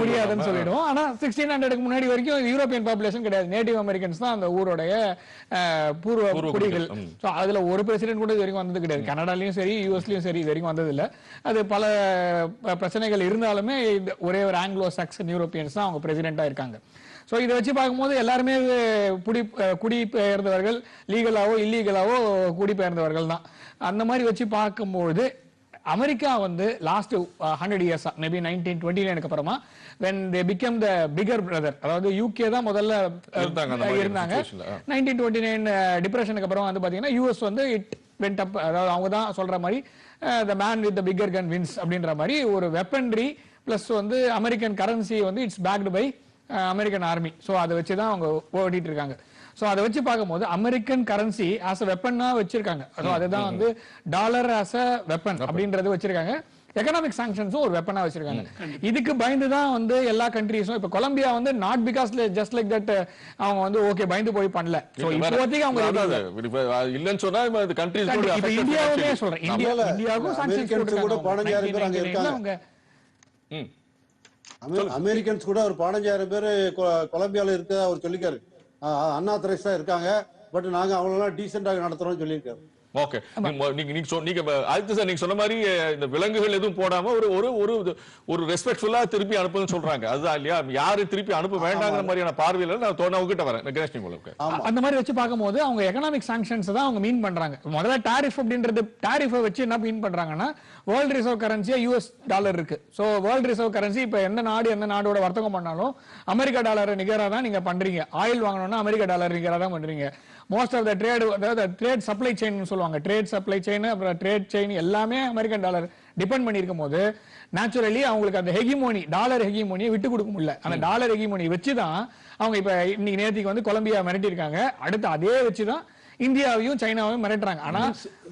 முடியாதுன்னு. சொல்லிடுவோம். ஆனா சிக்ஸ்டீன் ஹண்ட்ரடுக்கு முன்னாடி வரைக்கும் யூரோப்பியன் பாப்புலேஷன் கிடையாது. நேட்டிவ் அமெரிக்கன்ஸ் தான் அந்த ஊருடைய பூர்வ குடிகள். ஸோ அதுல ஒரு பிரசிடென்ட் கூட இது வரைக்கும் வந்தது கிடையாது. கனடாலையும் சரி யூஎஸ்லயும் சரி இது வரைக்கும் வந்தது இல்ல அது பல பிரச்சனைகள் இருந்தாலுமே ஒரே ஒரு ஆங்கிலோ சாக்சன் யூரோப்பியன்ஸ் தான் அவங்க பிரசிடென்ட்டா இருக்காங்க. ஸோ இதை வச்சு பார்க்கும்போது எல்லாருமே குடி குடிபெயர்ந்தவர்கள் லீகலாவோ இல்லீகலாவோ குடிபெயர்ந்தவர்கள் தான். அந்த மாதிரி வச்சு பார்க்கும்போது அமெரிக்கா வந்து லாஸ்ட் ஹண்ட்ரட் இயர்ஸா மேபி நைன்டீன் டுவெண்ட்டி நைனுக்கு அப்புறமா when they become the bigger brother அதாவது யூகே தான் முதல்ல அஹ், இருந்தாங்க. நைன்டீன் டுவெண்ட்டி நைன் டிப்ரெஷனுக்கு அப்புறம் வந்து பாத்தீங்கன்னா யூஎஸ் வந்து இட் வெண்ட் அப் அதாவது அவங்க தான் சொல்ற மாதிரி the man with the bigger gun wins அப்படின்ற மாதிரி ஒரு வெப்பன்ரி பிளஸ் வந்து அமெரிக்கன் கரன்சி வந்து it's backed by American army so அதை வச்சு தான் அவங்க ஓடிட்டு இருக்காங்க. ஸோ அதை வச்சு பார்க்கும்போது அமெரிக்கன் கரன்சி ஆஸ் அ வெப்பனா வச்சிருக்காங்க. ஸோ அதுதான் வந்து டாலர் ஆஸ் அ வெப்பன் அப்படின்றது வச்சிருக்காங்க. எக்கனாமிக் சாங்ஷன்ஸும் ஒரு வெப்பனா வச்சிருக்காங்க. இதுக்கு பயந்து தான் வந்து எல்லா கண்ட்ரீஸும் இப்ப கொலம்பியா வந்து not because just like that அவங்க வந்து ஓகே பயந்து போய் பண்ணல. இப்போதைக்கு அவங்க இல்லைன்னு சொன்னா கூட இப்ப இந்தியாவுமே. சொல்றேன். இந்தியா இந்தியாவுக்கும் அமெரிக்கன்ஸ் கூட. பதினஞ்சாயிரம் பேர் அங்க 1999 இருக்காங்க. அமெரிக்கன்ஸ் கூட ஒரு பதினஞ்சாயிரம் பேர் கொலம்பியால இருக்கதா அவர் சொல்லிக்காரு. அண்ணா தான் இருக்காங்க. பட் நாங்கள் அவங்களெல்லாம் டீசெண்டாக நடத்துகிறோம்னு சொல்லியிருக்காரு. ஓகே நீங்க நீங்க நீங்க சொ- ஆதித்ய சார் நீங்க சொன்ன மாதிரி இந்த விலங்குகள் எதுவும் போடாம ஒரு ஒரு ஒரு ஒரு ரெஸ்பெக்ட்ஃபுல்லா திருப்பி அனுப்புன்னு சொல்றாங்க. அதுதான் இல்லையா? யாரு திருப்பி அனுப்ப வேண்டாங்கிற மாதிரியான பார்வையில நான் தோண உங்ககிட்ட வரேன். கணேஷ் உங்களுக்கு அந்த மாதிரி வச்சு பார்க்கும்போது அவங்க எக்கனாமிக் சாங்ஷன்ஸ் தான் அவங்க மீன் பண்றாங்க. முதல்ல டாரிஃப் அப்படின்றது டாரிஃபை வச்சு என்ன மீன் பண்றாங்கன்னா வேர்ல்ட் ரிசர்வ் கரன்சியா யூஎஸ் டாலர் இருக்கு. ஸோ வேர்ல்ட் ரிசர்வ் கரன்சி இப்போ எந்த நாடு எந்த நாடோட வர்த்தகம் பண்ணாலும் அமெரிக்கா டாலர் நிகரா தான் நீங்க பண்றீங்க. ஆயில் வாங்கணும்னா அமெரிக்கா டாலர் நிகரா தான் பண்றீங்க. மோஸ்ட் ஆஃப் த ட்ரேட் அதாவது ட்ரேட் சப்ளை செயின் சொல்லுவாங்க. ட்ரேட் சப்ளை செயின் அப்புறம் ட்ரேட் செயின் எல்லாமே அமெரிக்கன் டாலர் டிபெண்ட் பண்ணியிருக்கும் போது நேச்சுரலி அவங்களுக்கு அந்த ஹெகிமோனி டாலர் ஹெகிமோனியை விட்டு கொடுக்க முடியல. அந்த டாலர் ஹெகிமோனி வச்சு தான் அவங்க இப்ப இன்னைக்கு நேத்திக்கு வந்து கொலம்பியா மிரட்டியிருக்காங்க. அடுத்து அதே வச்சு தான் இந்தியாவையும் சைனாவையும் மிரட்டுறாங்க. ஆனா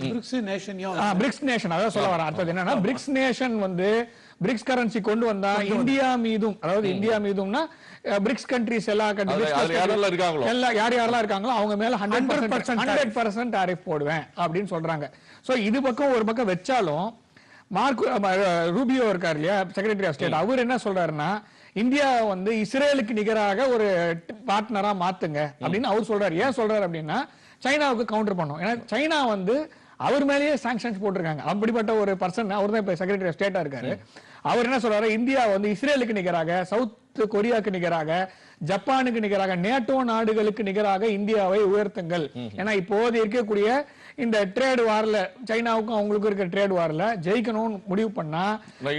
பிரிக்ஸ் நேஷனையும் பிரிக்ஸ் நேஷன் அதான் சொல்ல வரேன். அடுத்தது என்னன்னா பிரிக்ஸ் நேஷன் வந்து பிரிக்ஸ் கரன்சி கொண்டு வந்தா இந்தியா மீதும் அதாவது இந்தியா மீதும்னா பிரிக்ஸ் கண்ட்ரிஸ் எல்லா யாரெல்லாம் இருக்காங்களோ? எல்லா யார் யாரெல்லாம் இருக்காங்களோ அவங்க மேல hundred 100% percent hundred percent tariff போடுவேன் அப்படின்னு சொல்றாங்க. சோ இது பக்கம் ஒரு பக்கம் வச்சாலும் மார்க் ரூபியோ இருக்கார் இல்லையா செக்ரட்டரி ஆஃப் ஸ்டேட் அவர் என்ன சொல்றாருன்னா இந்தியா வந்து இஸ்ரேலுக்கு நிகராக ஒரு பார்ட்னரா மாத்துங்க. அப்படின்னு அவர் சொல்றாரு. ஏன் சொல்றாரு அப்படின்னா சைனாவுக்கு கவுண்டர் பண்ணும். ஏன்னா சைனா வந்து அவர் மேலேயே சாங்ஷன்ஸ் போட்டிருக்காங்க. அப்படிப்பட்ட ஒரு பர்சன் அவர் தான் இப்ப செக்ரட்டரி ஆஃப் ஸ்டேட்டா இருக்காரு. அவர் என்ன சொல்றாரு? இந்தியா வந்து இஸ்ரேலுக்கு நிகராக சவுத் கொரியாவுக்கு நிகராக ஜப்பானுக்கு நிகராக நேட்டோ நாடுகளுக்கு நிகராக இந்தியாவை உயர்த்துங்கள். ஏன்னா இப்போது இருக்கக்கூடிய இந்த ட்ரேட் வார்ல சைனாவுக்கும் அவங்களுக்கும் இருக்கிற ட்ரேட் வார்ல ஜெயிக்கணும்னு முடிவு பண்ணா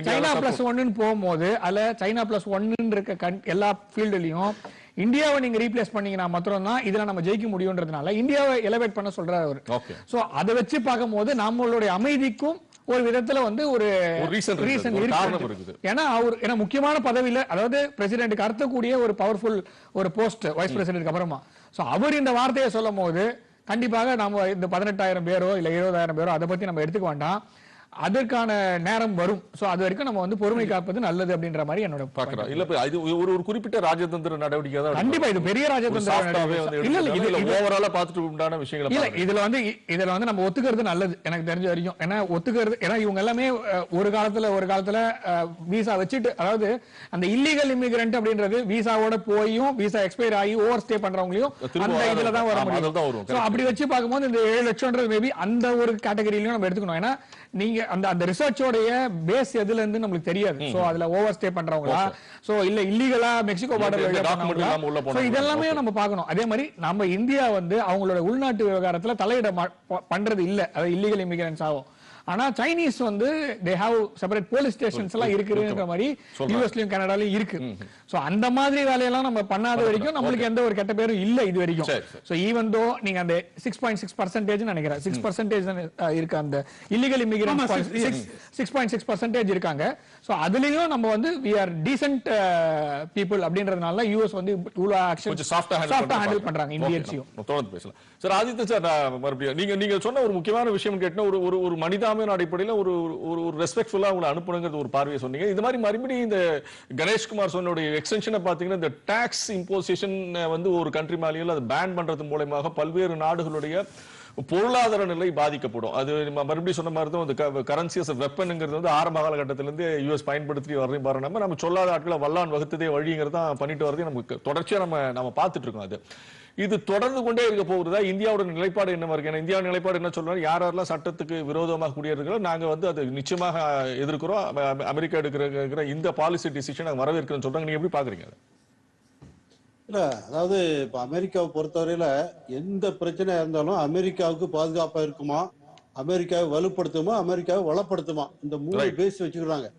சைனா பிளஸ் ஒன்னு போகும்போது அதுல சைனா பிளஸ் ஒன்னு இருக்க எல்லா ஃபீல்டுலயும் இந்தியாவை நீங்க ரீப்ளேஸ் பண்ணீங்கன்னா மாத்திரம் தான் இதுல நம்ம ஜெயிக்க முடியும்ன்றதுனால இந்தியாவை எலவேட் பண்ண சொல்றாரு அவர். சோ அதை வச்சு பார்க்கும்போது நம்மளுடைய அமைதிக்கும் ஒரு விதத்துல வந்து ஒரு ஒரு reason இருக்குது. ஏன்னா அவர் ஏன்னா முக்கியமான பதவியில அதாவது பிரசிடென்ட்டுக்கு அர்த்தக்கூடிய ஒரு பவர்ஃபுல் ஒரு போஸ்ட் வைஸ் பிரசிடென்ட்க்கு அப்புறமா. சோ அவர் இந்த வார்த்தையை சொல்லும் போது கண்டிப்பாக நாம இந்த பதினெட்டாயிரம் பேரோ இல்ல இருபதாயிரம் பேரோ அதை பத்தி நம்ம எடுத்துக்க வேண்டாம். அதற்கான நேரம் வரும். சோ அது வரைக்கும் நம்ம வந்து பொறுமை காப்பது நல்லது அப்படின்ற மாதிரி என்னோட பாக்குறோம் இல்ல இது ஒரு ஒரு குறிப்பிட்ட ராஜதந்திர நடவடிக்கை தான் கண்டிப்பா இது பெரிய ராஜதந்திர. இல்ல இல்ல ஓவராலா பார்த்துட்டு உண்டான விஷயங்களை இல்ல. இதுல வந்து இதுல வந்து நம்ம ஒத்துக்கிறது நல்லது. எனக்கு தெரிஞ்ச வரைக்கும். ஏன்னா ஒத்துக்கிறது ஏன்னா இவங்க எல்லாமே ஒரு காலத்துல ஒரு காலத்துல விசா வச்சுட்டு அதாவது அந்த இல்லீகல் இமிகிரண்ட் அப்படின்றது விசாவோட போயும் விசா எக்ஸ்பயர் ஆகி ஓவர் ஸ்டே பண்றவங்களையும் அந்த இதுல தான் வர முடியும். அப்படி வச்சு பார்க்கும்போது இந்த ஏழு லட்சம்ன்றது மேபி அந்த ஒரு கேட்டகரியிலயும் நம்ம எடுத்துக்கணும். ஏன்னா நீங்க அந்த அந்த ரிசர்ச்சோடைய பேஸ் எதுல இருந்து நம்மளுக்கு தெரியாது. சோ அதுல ஓவர் ஸ்டே பண்றவங்களா சோ இல்ல இல்லீகலா மெக்சிகோ பார்டர்? இதெல்லாமே. நம்ம பார்க்கணும். அதே மாதிரி நம்ம இந்தியா வந்து அவங்களோட உள்நாட்டு விவகாரத்துல தலையிட பண்றது இல்ல. அது இல்லீகல் இமிகிரன்ஸ் ஆகும். ஆனா சைனீஸ் வந்து they have separate police stations எல்லாம் இருக்குன்ற மாதிரி. யூஎஸ்லயும் கனடாலயும் இருக்கு. சோ அந்த மாதிரி வேலையெல்லாம் நம்ம பண்ணாத வரைக்கும் நம்மளுக்கு எந்த ஒரு கெட்ட பேரும் இல்ல இது வரைக்கும். சோ ஈவன் தோ நீங்க அந்த சிக்ஸ் பாயிண்ட் சிக்ஸ் பர்சன்டேஜ் நினைக்கிறேன். சிக்ஸ் பர்சன்டேஜ் இருக்கு அந்த illegal six- six point six percentage இருக்காங்க. சோ அதுலயும் நம்ம வந்து வி ஆர் டீசென்ட் பீப்புள் அப்படின்றதுனால யூஎஸ் வந்து இவ்வளவு ஆக்ஷன் கொஞ்சம் சாஃப்டா ஹேண்டில் பண்றாங்க. இந்தியன்ஸையும். நம்ம தொடர்ந்து பேசலாம். சார் ஆதித்ய சார் மறுபடியும் நீங்க நீங்க சொன்ன ஒரு முக்கியமான விஷயம் கேட்டா ஒரு ஒரு ஒரு மனிதாபிமான அடிப்படையில் ஒரு ஒரு ஒரு ரெஸ்பெக்ட்ஃபுல்லாக உங்களை அனுப்பணுங்கிறது ஒரு பார்வையை சொன்னீங்க. இது மாதிரி மறுபடியும் இந்த கணேஷ்குமார் சொன்னுடைய எக்ஸ்டென்ஷனை பார்த்தீங்கன்னா இந்த டேக்ஸ் இம்போசிஷன் வந்து ஒரு கண்ட்ரி மேலேயும் அதை பேன் பண்ணுறது மூலயமாக பல்வேறு நாடுகளுடைய பொருளாதார நிலை பாதிக்கப்படும். அது நம்ம மறுபடியும் சொன்ன மாதிரி தான் இந்த கரன்சி அஸ் வெப்பனுங்கிறது வந்து ஆரம்ப காலகட்டத்திலிருந்து யூஎஸ் பயன்படுத்தி வரையும் பாருங்க. நம்ம சொல்லாத ஆட்களை வல்லான் வகுத்ததே வழிங்கிறது தான் பண்ணிட்டு வரதையும் நமக்கு தொடர்ச்சியாக நம்ம நம்ம பார்த்துட்டு இருக்கோம் அது. இது தொடர்ந்து கொண்டே இருக்க போகுதா இந்தியாவோட நிலைப்பாடு என்ன இருக்கு? ஏன்னா இந்தியாவோட நிலைப்பாடு என்ன சொல்றாரு? யார் யாரெல்லாம் சட்டத்துக்கு விரோதமாக குடியேறுகிறோம் நாங்க வந்து அதை நிச்சயமாக எதிர்க்கிறோம். அமெ- அமெ- அமெரிக்கா எடுக்கிற இந்த பாலிசி டிசிஷன் நாங்க வரவேற்கிறோம்னு சொல்றாங்க நீங்க எப்படி பாக்குறீங்க? இல்ல அதாவது இப்ப அமெரிக்காவை பொறுத்தவரையில எந்த பிரச்சனையா இருந்தாலும் அமெரிக்காவுக்கு பாதுகாப்பா இருக்குமா? அமெரிக்காவை வலுப்படுத்துமா? அமெரிக்காவை வளப்படுத்துமா? இந்த மூணு. பேசி வச்சுக்கிறாங்க.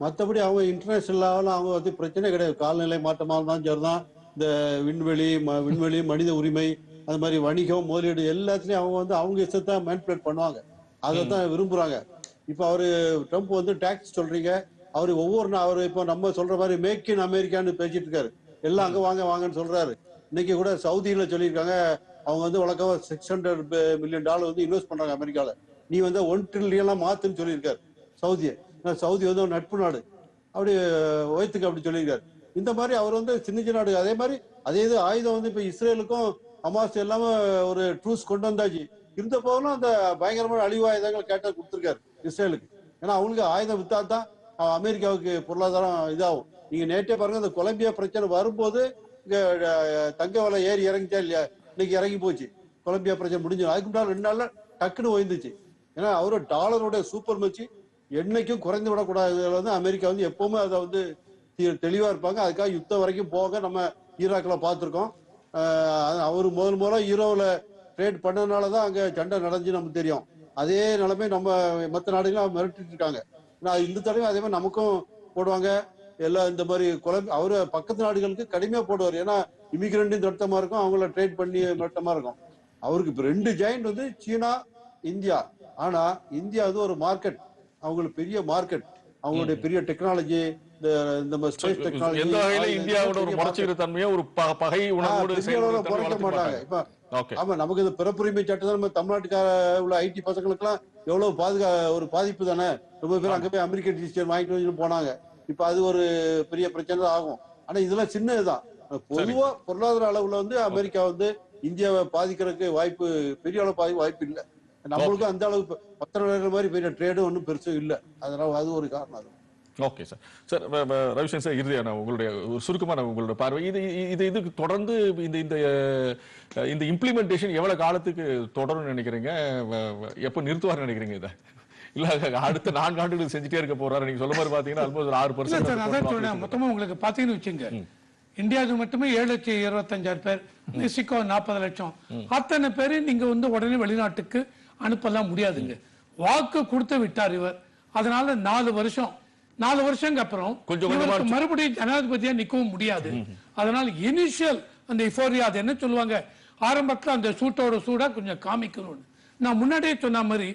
மத்தபடி அவங்க இன்டர்நேஷனல் லெவலில் அவங்க வந்து பிரச்சனை கிடையாது. கால்நிலை மாற்றமா இருந்தாலும் சரிதான் இந்த விண்வெளி ம- விண்வெளி மனித உரிமை அது மாதிரி வணிகம் முதலீடு எல்லாத்துலயும் அவங்க வந்து அவங்க இஷ்டத்தை மேனிபுலேட் பண்ணுவாங்க. அதை தான் விரும்புறாங்க. இப்ப அவரு ட்ரம்ப் வந்து டாக்ஸ் சொல்றீங்க. அவரு ஒவ்வொரு நா- அவரு இப்போ நம்ம சொல்ற மாதிரி மேக் இன் அமெரிக்கான்னு பேசிட்டு இருக்காரு. எல்லாம் அங்க வாங்க வாங்கன்னு சொல்றாரு. இன்னைக்கு கூட சவுதியில சொல்லியிருக்காங்க. அவங்க வந்து வழக்கமா சிக்ஸ் ஹண்ட்ரட் மில்லியன் டாலர் வந்து இன்வெஸ்ட் பண்றாங்க அமெரிக்கால. நீ வந்து ஒன் ட்ரில்லியன்லாம் மாத்துன்னு சொல்லியிருக்காரு. சவுதியை. சவுதி வந்து ஒரு நட்பு நாடு. அப்படி ஒய்த்துக்கு அப்படி சொல்லியிருக்காரு. இந்த மாதிரி அவர் வந்து சின்ன சின்ன நாடு அதே மாதிரி அதே இது ஆயுதம் வந்து இப்ப இஸ்ரேலுக்கும் ஹமாஸ் எல்லாமே ஒரு ட்ரூஸ் கொண்டு வந்தாச்சு. இருந்த போதும் அந்த பயங்கரமான அழிவு ஆயுதங்கள் கேட்ட கொடுத்துருக்காரு இஸ்ரேலுக்கு. ஏன்னா அவங்களுக்கு ஆயுதம் வித்தா தான் அமெரிக்காவுக்கு பொருளாதாரம் இதாகும். நீங்க நேற்றே பாருங்க இந்த கொலம்பியா பிரச்சனை வரும்போது இங்க தங்க விலை ஏறி இறங்கிச்சா இல்லையா? இன்னைக்கு இறங்கி போச்சு. கொலம்பியா பிரச்சனை முடிஞ்சு அதுக்கு முன்னாடி ரெண்டு நாள்ல டக்குன்னு ஓய்ந்துச்சு. ஏன்னா அவரு டாலரோட சூப்பர் மச்சு என்னைக்கும் குறைந்து விடக்கூடாது வந்து அமெரிக்கா வந்து எப்பவுமே அதை வந்து தெளிவா இருப்பாங்க. அதுக்காக யுத்தம் வரைக்கும் போக நம்ம ஈராக்ல பார்த்துருக்கோம். அவர் முதல் முதல்ல ஈரோவில் ட்ரேட் பண்ணதுனால தான் அங்க சண்டை நடந்துச்சு நமக்கு தெரியும். அதே நிலைமை நம்ம மற்ற நாடுகளும் மிரட்டிட்டு இருக்காங்க. நான் இந்த தடவை அதே மாதிரி நமக்கும் போடுவாங்க. எல்லாம் இந்த மாதிரி குழம்பு அவர் பக்கத்து நாடுகளுக்கு கடுமையா போடுவார். ஏன்னா இமிகிரண்ட்டும் திட்டமா இருக்கும் அவங்கள ட்ரேட் பண்ணி மிரட்டமா இருக்கும். அவருக்கு இப்ப ரெண்டு ஜாயிண்ட் வந்து சீனா இந்தியா. ஆனா இந்தியா வந்து ஒரு மார்க்கெட் அவங்களுக்கு பெரிய மார்க்கெட் அவங்களுடைய பெரிய டெக்னாலஜி இந்த ஸ்பேஸ் டெக்னாலஜி எந்த வகையில இந்தியாவோட ஒரு முறைச்சுக்கிற தன்மையை ஒரு பகை உணர்வோடு குறைக்க மாட்டாங்க. இப்ப ஆமா நமக்கு இந்த பிறப்புரிமை சட்டத்தை நம்ம தமிழ்நாட்டுக்கார உள்ள ஐடி பசங்களுக்குலாம் எவ்வளவு பாதுகா ஒரு பாதிப்பு தானே? ரொம்ப பேர் அங்க போய் அமெரிக்கன் டிசிஷன் வாங்கிட்டு வந்து போனாங்க. இப்ப அது ஒரு பெரிய பிரச்சனை தான் ஆகும். ஆனா இதெல்லாம் சின்னதுதான். பொதுவா பொருளாதார அளவுல வந்து அமெரிக்கா வந்து இந்தியாவை பாதிக்கிறதுக்கு வாய்ப்பு பெரிய அளவு பாதிக்க வாய்ப்பு இல்ல. நம்மளுக்கும் அந்த அளவுக்கு நாடுகள் மாதிரி பெரிய ட்ரேடும் ஒன்றும் பெருசும் இல்ல. அதனால அது ஒரு காரணம் அது. Okay sir sir Ravishankar sir இறுதியான உங்களுடைய ஒரு சுருக்கமான உங்களோட பார்வை. இது இது- இது இதுக்கு தொடர்ந்து இந்த இந்த இந்த இம்ப்ளிமெண்டேஷன் எவ்வளவு காலத்துக்கு தொடரும்னு நினைக்கிறீங்க? எப்போ நிறுத்துவார்னு நினைக்கிறீங்க இதை? இல்ல அடுத்த நான்கு ஆண்டுகளுக்கு செஞ்சுட்டே இருக்க போறாரு. நீங்க சொல்ல மாதிரி பாத்தீங்கன்னா ஆல்மோஸ்ட் ஒரு ஆறு பர்சன்ட் மொத்தமா உங்களுக்கு பாத்தீங்கன்னு வச்சுங்க. இந்தியாவுக்கு மட்டுமே ஏழு லட்சம் இருபத்தஞ்சாயிரம் பேர் மெக்சிகோ நாற்பது லட்சம். அத்தனை பேரை நீங்க வந்து உடனே வெளிநாட்டுக்கு அனுப்பலாம் முடியாதுங்க. வாக்கு கொடுத்து விட்டார் இவர். அதனால நாலு வருஷம் நாலு வருஷங்க அப்புறம் கொஞ்சம் மறுபடியும் ஜனாதிபதியா நிக்கவும் முடியாது. அதனால இனிஷியல் அந்த இஃபோரியா அது என்ன சொல்லுவாங்க? ஆரம்பத்துல அந்த சூட்டோட சூடா கொஞ்சம் காமிக்கணும்னு. நான் முன்னாடியே சொன்ன மாதிரி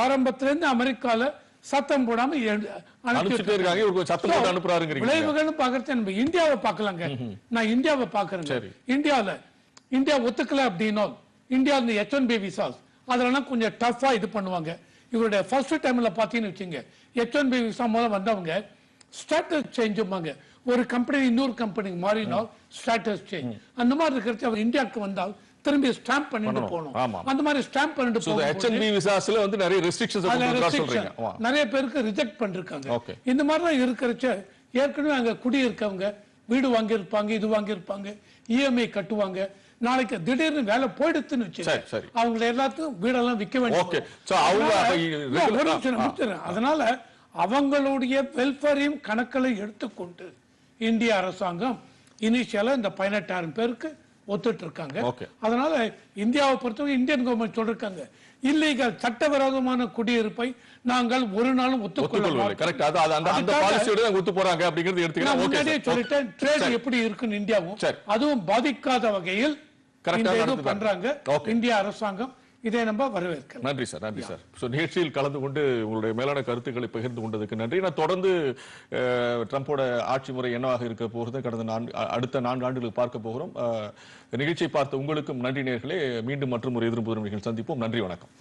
ஆரம்பத்துல இருந்து அமெரிக்கால சத்தம் போடாம விளைவுகள்னு பாக்குறது நம்ம இந்தியாவை பார்க்கலாங்க. நான் இந்தியாவை பாக்குறேன். இந்தியாவுல இந்தியா ஒத்துக்கல அப்படின்னா இந்தியா இந்த எச் ஒன் பி விசாஸ் அதெல்லாம் கொஞ்சம் டஃபா இது பண்ணுவாங்க. இவருடைய ஃபர்ஸ்ட் டைம்ல பாத்தீங்கன்னு வச்சுங்க எச் ஒன் பி விசா மூலம் வந்தவங்க ஸ்டேட்டஸ் சேஞ்சுமாங்க ஒரு கம்பெனி இன்னொரு கம்பெனிக்கு மாறினால் ஸ்டேட்டஸ் சேஞ்ச் அந்த மாதிரி இருக்கிறது அவர் இந்தியாவுக்கு வந்தால் திரும்பி ஸ்டாம்ப் பண்ணிட்டு. போகணும். அந்த மாதிரி ஸ்டாம்ப் பண்ணிட்டு போகும்போது ஹெச்என்பி விசாஸ்ல வந்து நிறைய ரெஸ்ட்ரிக்ஷன்ஸ். சொல்றீங்க. நிறைய பேருக்கு ரிஜெக்ட் பண்ணிருக்காங்க. இந்த மாதிரிலாம் இருக்கிறச்ச ஏற்கனவே அங்க குடி இருக்கவங்க வீடு வாங்கியிருப்பாங்க இது வாங்கியிருப்பாங்க இஎம்ஐ கட்டுவாங்க. நாளைக்கு திடீர்னு வேலை போயிடுத்துன்னு சரி. அவங்களை எல்லாத்துக்கும் வீடெல்லாம் விற்க வேண்டிய. அதனால அவங்களுடைய வெல்ஃபேரையும் கணக்கில் எடுத்துக்கொண்டு இந்திய அரசாங்கம் இனிஷியலா இந்த பதினெட்டாயிரம் பேருக்கு ஒத்துட்டு இருக்காங்க. அதனால இந்தியாவை பொறுத்தவரை இந்தியன் கவர்மெண்ட் சொல்லிருக்காங்க. இல்லீகல் சட்டவிரோதமான குடியிருப்பை நாங்கள் ஒரு நாளும் ஒத்துக்கொள்ள சொல்லிட்டேன். ட்ரேட் எப்படி இருக்குன்னு இந்தியாவும். அதுவும் பாதிக்காத வகையில் பண்றாங்க. இந்திய அரசாங்கம் இதை நம்ம வரவேற்கிறோம் நன்றி சார் நன்றி சார். ஸோ நிகழ்ச்சியில் கலந்து கொண்டு உங்களுடைய மேலான கருத்துக்களை பகிர்ந்து கொண்டதுக்கு நன்றி. நான் தொடர்ந்து அஹ், ட்ரம்போட ஆட்சி முறை என்னவாக இருக்க போகிறது கடந்த நான்கு அடுத்த நான்கு ஆண்டுகளுக்கு பார்க்க போகிறோம். நிகழ்ச்சியை பார்த்த உங்களுக்கும் நன்றி நேர்களே. மீண்டும் மற்றும் ஒரு எதிர்ப்பு நிகழ்ச்சி சந்திப்போம். நன்றி வணக்கம்.